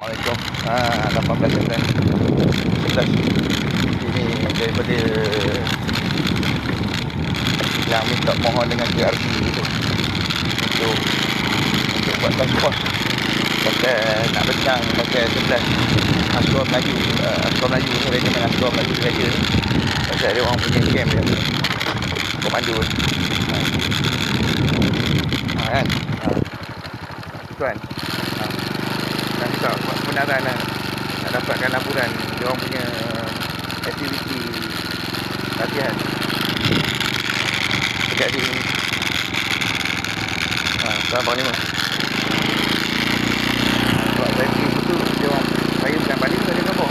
Assalamualaikum. Ha, 18 September. 11. Ini daripada yang minta mohon dengan KRC itu untuk untuk buat transport pasal nak bencang pasal 11 askar Melayu uh, askar Melayu saya dengan askar Melayu saja pasal dia orang punya camp dia komando ha. ha kan ha. itu kan ha. dan buat kebenaran lah. Nak dapatkan laporan dia orang punya aktiviti latihan. Dekat sini. Ha, Salam Panglima sebab saya pergi situ dia orang saya bukan balik saya nombor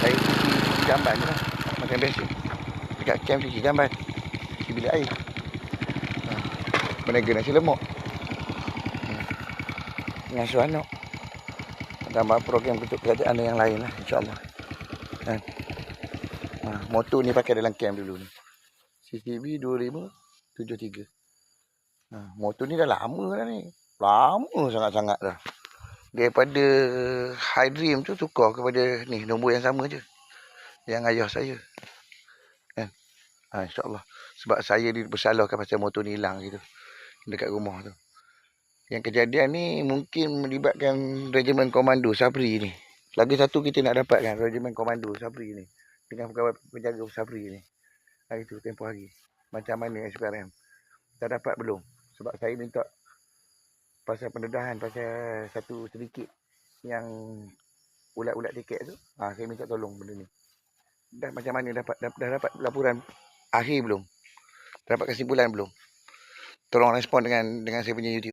saya cuci cuci jamban je lah. Macam biasa. Dekat camp cuci jamban cuci bilik air. Ha. menaga nasi lemak hmm. ngasuh anak tambah program untuk kerajaan yang lain lah insyaAllah. Kan? Ha. motor ni pakai dalam camp dulu ni. CCTV 2573 ha. motor ni dah lama dah ni. Lama sangat-sangat dah. Daripada high dream tu tukar kepada ni nombor yang sama je. Yang ayah saya. Kan? Ha, insyaallah. Sebab saya ni bersalahkan pasal motor ni hilang gitu. Dekat rumah tu yang kejadian ni mungkin melibatkan regimen komando Sabri ni. Lagi satu kita nak dapatkan regimen komando Sabri ni. Dengan pegawai penjaga Sabri ni. Hari tu tempoh hari. Macam mana SPRM dah dapat belum? Sebab saya minta pasal pendedahan pasal satu sedikit yang ulat-ulat tiket tu. Ha, saya minta tolong benda ni. Dah macam mana dapat dah, dah dapat laporan akhir belum? Dapat kesimpulan belum? Tolong respon dengan dengan saya punya YouTube